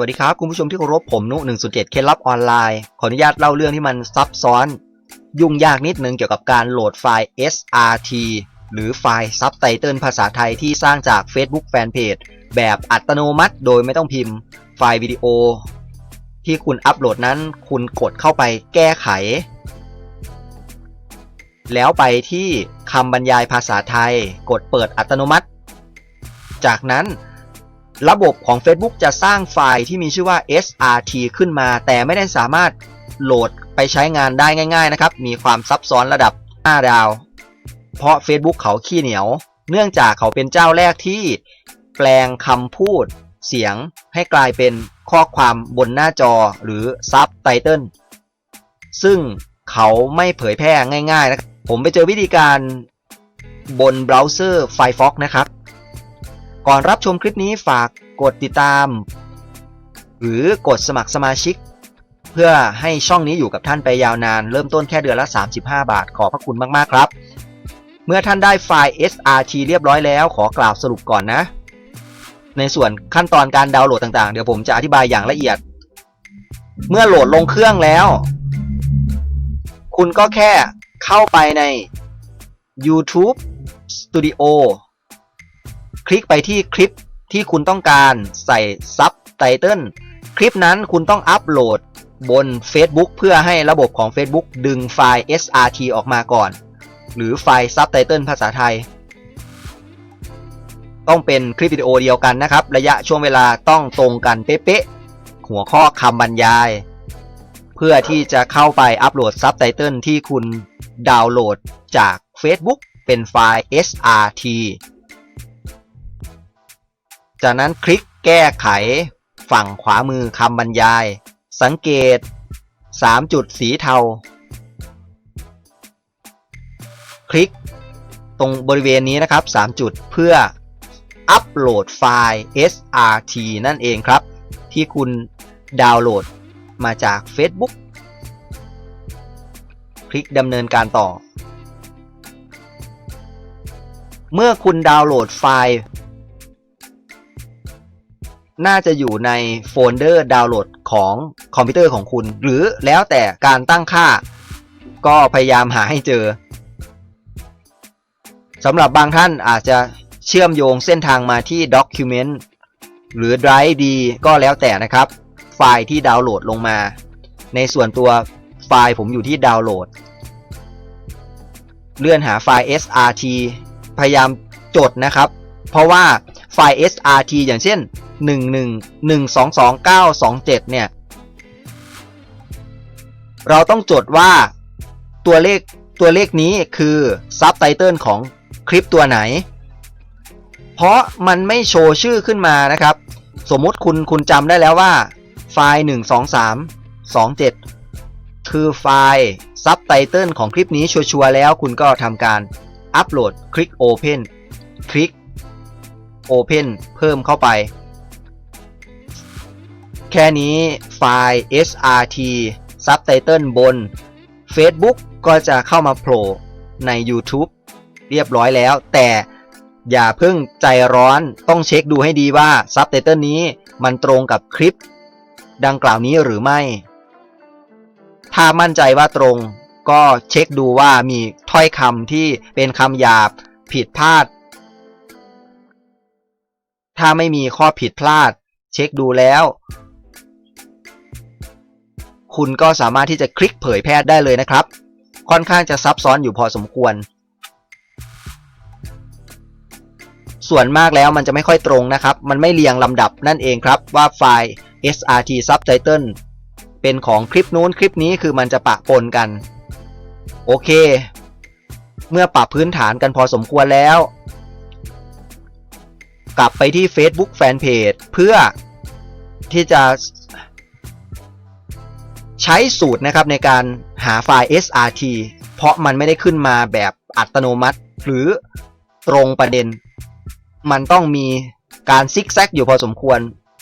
วัสดีครับ คุณผู้ชมที่เคารพผมนุ107เคล็ดลับออนไลน์ ขออนุญาตเล่าเรื่องที่มันซับซ้อน ยุ่งยากนิดนึงเกี่ยวกับการโหลดไฟล์ SRT หรือไฟล์ซับไตเติลภาษาไทยที่สร้างจาก Facebook Fanpage แบบอัตโนมัติ โดยไม่ต้องพิมพ์ ไฟล์วิดีโอ ที่คุณอัปโหลดนั้น คุณกดเข้าไปแก้ไข แล้วไปที่คำบรรยายภาษาไทย กดเปิดอัตโนมัติ จากนั้น ระบบของ Facebook จะสร้างไฟล์ที่มีชื่อว่า SRT ขึ้นมา แต่ไม่ได้สามารถโหลดไปใช้งานได้ง่ายๆนะครับ มีความซับซ้อนระดับ 5 ดาว เพราะ Facebook เขาขี้เหนียว เนื่องจากเขาเป็นเจ้าแรกที่แปลงคำพูดเสียงให้กลายเป็นข้อความบนหน้าจอหรือซับไตเติลซึ่งเขาไม่เผยแพร่ง่ายๆนะครับผมไปเจอวิธีการบนเบราว์เซอร์ Firefox นะครับ ก่อนรับชมคลิปนี้ฝากกดติดตาม หรือกดสมัครสมาชิก เพื่อให้ช่องนี้อยู่กับท่านไปยาวนาน เริ่มต้นแค่เดือนละ 35 บาท ขอพระคุณมาก ๆ ครับ เมื่อท่านได้ไฟล์ SRT เรียบร้อยแล้ว ขอกล่าวสรุปก่อนนะ ในส่วนขั้นตอนการดาวน์โหลดต่างๆ เดี๋ยวผมจะอธิบายอย่างละเอียด เมื่อโหลดลงเครื่องแล้ว คุณก็แค่เข้าไปใน YouTube Studio คลิกไปที่คลิปที่คุณต้องการใส่ซับไตเติลคลิปนั้นคุณต้องอัปโหลดบน Facebook เพื่อให้ระบบของ Facebook ดึงไฟล์ SRT ออกมาก่อน หรือไฟล์ซับไตเติลภาษาไทย ต้องเป็นคลิปวิดีโอเดียวกันนะครับ ระยะช่วงเวลาต้องตรงกันเป๊ะๆหัวข้อคำบรรยาย เพื่อที่จะเข้าไปอัปโหลดซับไตเติลที่คุณดาวน์โหลดจาก Facebook เป็นไฟล์ SRT จากนั้นคลิกแก้ไข ฝั่งขวามือคำบรรยาย สังเกต 3 จุดสีเทา คลิกตรงบริเวณนี้นะครับ 3 จุดเพื่ออัปโหลดไฟล์ SRT นั่นเองครับ ที่คุณดาวน์โหลดมาจาก Facebook คลิกดำเนินการต่อ เมื่อคุณดาวน์โหลดไฟล์ น่าจะอยู่ในโฟลเดอร์ดาวน์โหลดของคอมพิวเตอร์ของคุณ หรือแล้วแต่การตั้งค่า ก็พยายามหาให้เจอสำหรับบางท่านอาจจะเชื่อมโยงเส้นทางมาที่ Document หรือ Drive D ก็แล้วแต่นะครับ ไฟล์ที่ดาวน์โหลดลงมา ในส่วนตัวไฟล์ผมอยู่ที่ดาวน์โหลด เลื่อนหาไฟล์ SRT พยายามจดนะครับ เพราะว่าไฟล์ SRT อย่างเช่น 1 1 1 2 2 9 2 7 เนี่ย เราต้องจดว่าตัวเลขตัวเลขนี้คือซับไตเติลของคลิปตัวไหน เพราะมันไม่โชว์ชื่อขึ้นมานะครับ สมมุติคุณคุณจำได้แล้วว่า ไฟล์ 12327 คือไฟล์ซับไตเติลของคลิปนี้ชัวร์แล้วคุณก็ทำการอัปโหลดคลิก Open คลิก Open เพิ่มเข้าไป ค่นี้ไฟล์ SRT Subtitle บน Facebook ก็จะเข้ามาโผล่ใน YouTube เรียบร้อยแล้ว แต่อย่าเพิ่งใจร้อนต้องเช็คดูให้ดีว่า Subtitle นี้มันตรงกับคลิป ดังกล่าวนี้หรือไม่ ถ้ามั่นใจว่าตรง ก็เช็คดูว่ามีถ้อยคำที่เป็นคำหยาบผิดพลาด ถ้าไม่มีข้อผิดพลาด เช็คดูแล้ว คุณก็สามารถที่จะคลิกเผยแพร่ได้เลยนะครับ ค่อนข้างจะซับซ้อนอยู่พอสมควร ส่วนมากแล้วมันจะไม่ค่อยตรงนะครับ มันไม่เรียงลำดับนั่นเองครับว่าไฟล์ SRT Subtitle เป็นของคลิปนู้นคลิปนี้คือมันจะปะปนกัน โอเค เมื่อปรับพื้นฐานกันพอสมควรแล้ว กลับไปที่ Facebook Fanpage เพื่อที่จะ ใช้สูตรนะครับในการหาไฟล์ SRT เพราะมันไม่ได้ขึ้นมาแบบอัตโนมัติ หรือตรงประเด็น มันต้องมีการซิกแซกอยู่พอสมควร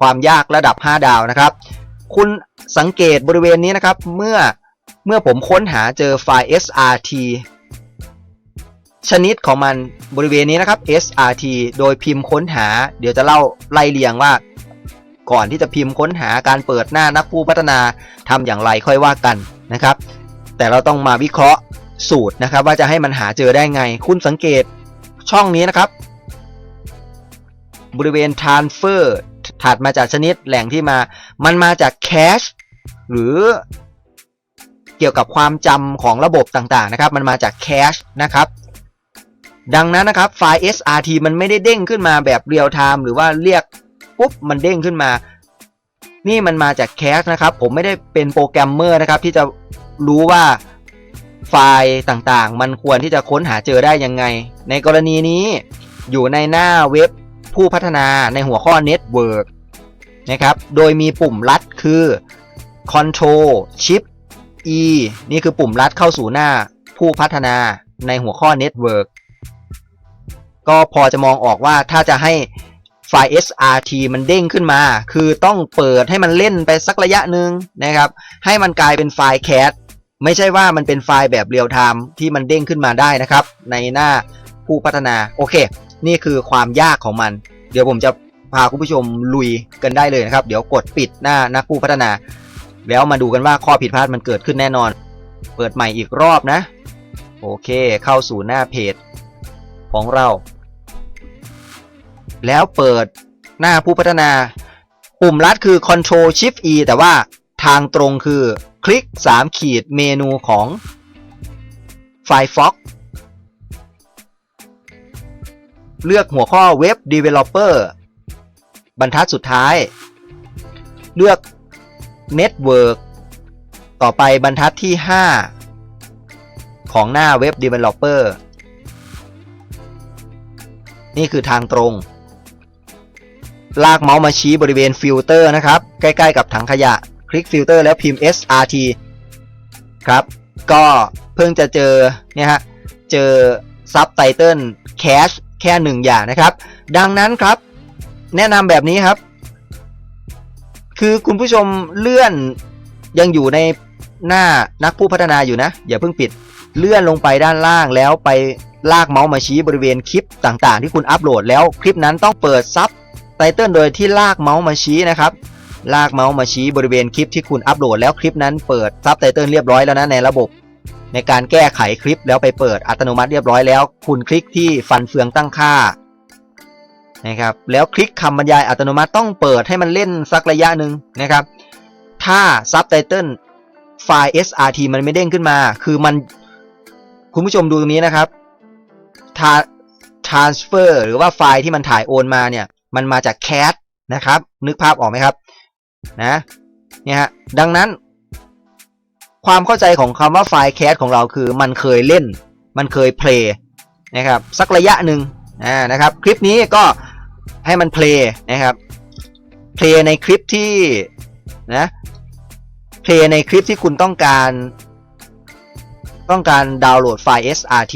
ความยากระดับ 5 ดาวนะครับ คุณสังเกตบริเวณนี้นะครับ เมื่อเมื่อผมค้นหาเจอไฟล์ SRT ชนิดของมันบริเวณนี้นะครับ SRT โดยพิมพ์ค้นหา เดี๋ยวจะเล่าไล่เรียงว่า ก่อนที่จะพิมพ์ค้นหาการเปิดหน้านักผู้พัฒนาทำอย่างไรค่อยว่ากันนะครับ แต่เราต้องมาวิเคราะห์สูตรนะครับ ว่าจะให้มันหาเจอได้ไง คุณสังเกตช่องนี้นะครับ บริเวณ transfer ถัดมาจากชนิดแหล่งที่มา มันมาจาก cache หรือเกี่ยวกับความจำของระบบต่างๆนะครับ มันมาจาก cache นะครับดังนั้นนะครับไฟล์ SRT มันไม่ได้เด้งขึ้นมาแบบเรียลไทม์หรือว่าเรียก ปุ๊บมันเด้งขึ้นมา นี่มันมาจาก cache นะครับ ผมไม่ได้เป็นโปรแกรมเมอร์นะครับ ที่จะรู้ว่าไฟล์ต่างๆ มันควรที่จะค้นหาเจอได้ยังไง ในกรณีนี้อยู่ในหน้าเว็บผู้พัฒนาในหัวข้อ Network นะครับ โดยมีปุ่มลัดคือ Control Shift E นี่คือปุ่มลัดเข้าสู่หน้าผู้พัฒนาในหัวข้อ Network ก็พอจะมองออกว่าถ้าจะให้ ไฟล์ SRT มันเด้งขึ้นมา คือต้องเปิดให้มันเล่นไปสักระยะหนึ่งนะครับ ให้มันกลายเป็นไฟล์ CAT ไม่ใช่ว่ามันเป็นไฟล์แบบเรียลไทม์ที่มันเด้งขึ้นมาได้นะครับ ในหน้าผู้พัฒนา โอเค นี่คือความยากของมัน เดี๋ยวผมจะพาคุณผู้ชมลุยกันได้เลยนะครับ เดี๋ยวกดปิดหน้านักผู้พัฒนา แล้วมาดูกันว่าข้อผิดพลาดมันเกิดขึ้นแน่นอน เปิดใหม่อีกรอบนะ โอเค เข้าสู่หน้าเพจของเรา แล้วเปิดหน้าผู้พัฒนา ปุ่มลัดคือ Ctrl Shift E แต่ว่าทางตรงคือคลิก 3 ขีดเมนูของ Firefox เลือกหัวข้อ Web Developer บรรทัดสุดท้าย เลือก Network ต่อไปบรรทัดที่ 5 ของหน้า Web Developer นี่คือทางตรง ลากเมาส์มาชี้บริเวณฟิลเตอร์นะครับ ใกล้ๆกับถังขยะ คลิกฟิลเตอร์แล้วพิมพ์ SRT ครับ ก็เพิ่งจะเจอเนี่ยฮะ เจอซับไตเติลแคชแค่หนึ่งอย่างนะครับ ดังนั้นครับ แนะนำแบบนี้ครับ คือคุณผู้ชมเลื่อนยังอยู่ในหน้านักผู้พัฒนาอยู่นะ อย่าเพิ่งปิดเลื่อนลงไปด้านล่างแล้วไปลากเมาส์มาชี้บริเวณคลิปต่างๆ ที่คุณอัปโหลดแล้วคลิปนั้นต้องเปิดซับ ไตเติลโดยที่ลากเมาส์มาชี้นะครับ ลากเมาส์มาชี้บริเวณคลิปที่คุณอัปโหลดแล้วคลิปนั้นเปิดซับไตเติลเรียบร้อยแล้วนะในระบบ ในการแก้ไขคลิปแล้วไปเปิดอัตโนมัติเรียบร้อยแล้ว คุณคลิกที่ฟันเฟืองตั้งค่านะครับแล้วคลิกคำบรรยายอัตโนมัติต้องเปิดให้มันเล่นสักระยะหนึ่งนะครับ ถ้าซับไตเติลไฟล์ SRT มันไม่เด้งขึ้นมา คือมันคุณผู้ชมดูตรงนี้นะครับ transfer หรือว่าไฟล์ที่มันถ่ายโอนมาเนี่ย มันมาจาก cat นะครับ นึกภาพออกไหมครับนะเนี่ยฮะดังนั้น ความเข้าใจของคำว่าไฟล์ cat ของเราคือมันเคยเล่น มันเคย play นะครับสักระยะหนึ่งอ่านะครับ คลิปนี้ก็ให้มัน play นะครับ play ในคลิปที่นะ play ในคลิปที่คุณต้องการต้องการดาวน์โหลดไฟล์ SRT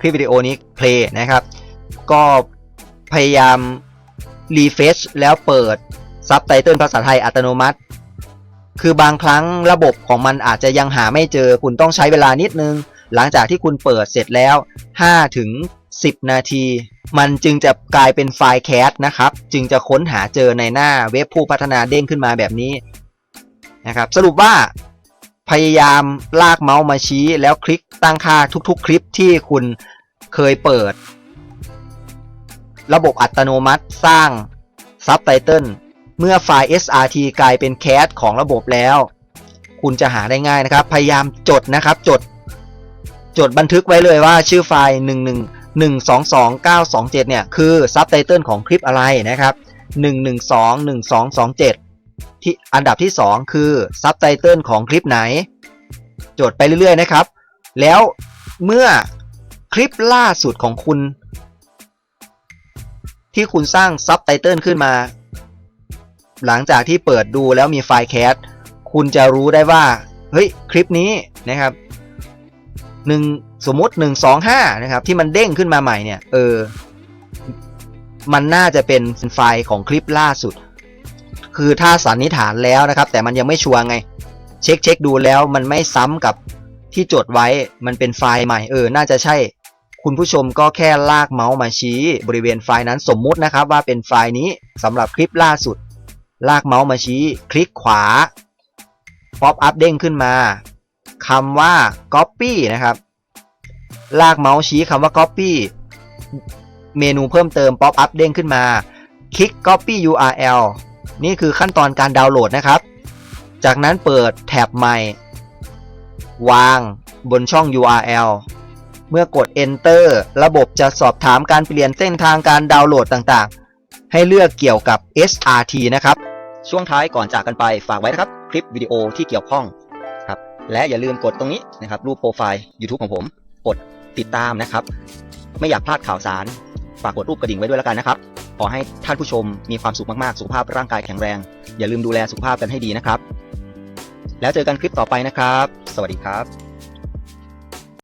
คลิปวิดีโอนี้ play นะครับ ก็ พยายาม refresh แล้วเปิดซับไตเติลภาษาไทยอัตโนมัติ คือบางครั้งระบบของมันอาจจะยังหาไม่เจอคุณต้องใช้เวลานิดนึง หลังจากที่คุณเปิดเสร็จแล้ว5ถึง10 นาที มันจึงจะกลายเป็นไฟล์แคสนะครับ จึงจะค้นหาเจอในหน้าเว็บผู้พัฒนาเด้งขึ้นมาแบบนี้นะครับสรุปว่าพยายามลากเมาส์มาชี้แล้วคลิกตั้งค่าทุกๆ คลิปที่คุณเคยเปิด ระบบอัตโนมัติสร้างซับไตเติลเมื่อไฟล์ SRT กลายเป็นแคสของระบบแล้ว คุณจะหาได้ง่ายนะครับ พยายามจดนะครับ จด จดบันทึกไว้เลยว่าชื่อไฟล์ 1 1 1 2 2 9 2 7 เนี่ย คือซับไตเติลของคลิปอะไรนะครับ 1 1 2 1 2 2 7 ที่อันดับที่ 2 คือซับไตเติลของคลิปไหน จดไปเรื่อยๆนะครับ แล้วเมื่อคลิปล่าสุดของคุณ ที่คุณสร้างซับไตเติลขึ้นมา หลังจากที่เปิดดูแล้วมีไฟล์แคสคุณจะรู้ได้ว่า เฮ้ย คลิปนี้นะครับหนึ่งสมมติ125นะครับ ที่มันเด้งขึ้นมาใหม่เนี่ย เออ มันน่าจะเป็นไฟล์ของคลิปล่าสุด คือถ้าสันนิษฐานแล้วนะครับ แต่มันยังไม่ชัวร์ไง เช็คเช็คดูแล้วมันไม่ซ้ำกับที่จดไว้มันเป็นไฟล์ใหม่ เออ น่าจะใช่ คุณผู้ชมก็แค่ลากเมาส์มาชี้บริเวณไฟล์นั้นสมมุตินะครับว่าเป็นไฟล์นี้สำหรับคลิปล่าสุด ลากเมาส์มาชี้ คลิกขวาป๊อปอัพเด้งขึ้นมาคำว่า Copy นะครับ ลากเมาส์ชี้คำว่า Copy เมนูเพิ่มเติมป๊อปอัพเด้งขึ้นมา คลิก Copy URL นี่คือขั้นตอนการดาวน์โหลดนะครับ จากนั้นเปิดแท็บใหม่ วางบนช่อง URL เมื่อกด Enter ระบบจะสอบถามการเปลี่ยนเส้นทางการดาวน์โหลดต่างๆ ให้เลือกเกี่ยวกับ SRT นะครับ ช่วงท้ายก่อนจากกันไปฝากไว้นะครับ คลิปวิดีโอที่เกี่ยวข้องครับและอย่าลืมกดตรงนี้นะครับ รูปโปรไฟล์ YouTube ของผม กดติดตามนะครับ ไม่อยากพลาดข่าวสาร ฝากกดรูปกระดิ่งไว้ด้วยแล้วกันนะครับ ขอให้ท่านผู้ชมมีความสุขมากๆ สุขภาพร่างกายแข็งแรง อย่าลืมดูแลสุขภาพกันให้ดีนะครับ แล้วเจอกันคลิปต่อไปนะครับ สวัสดีครับ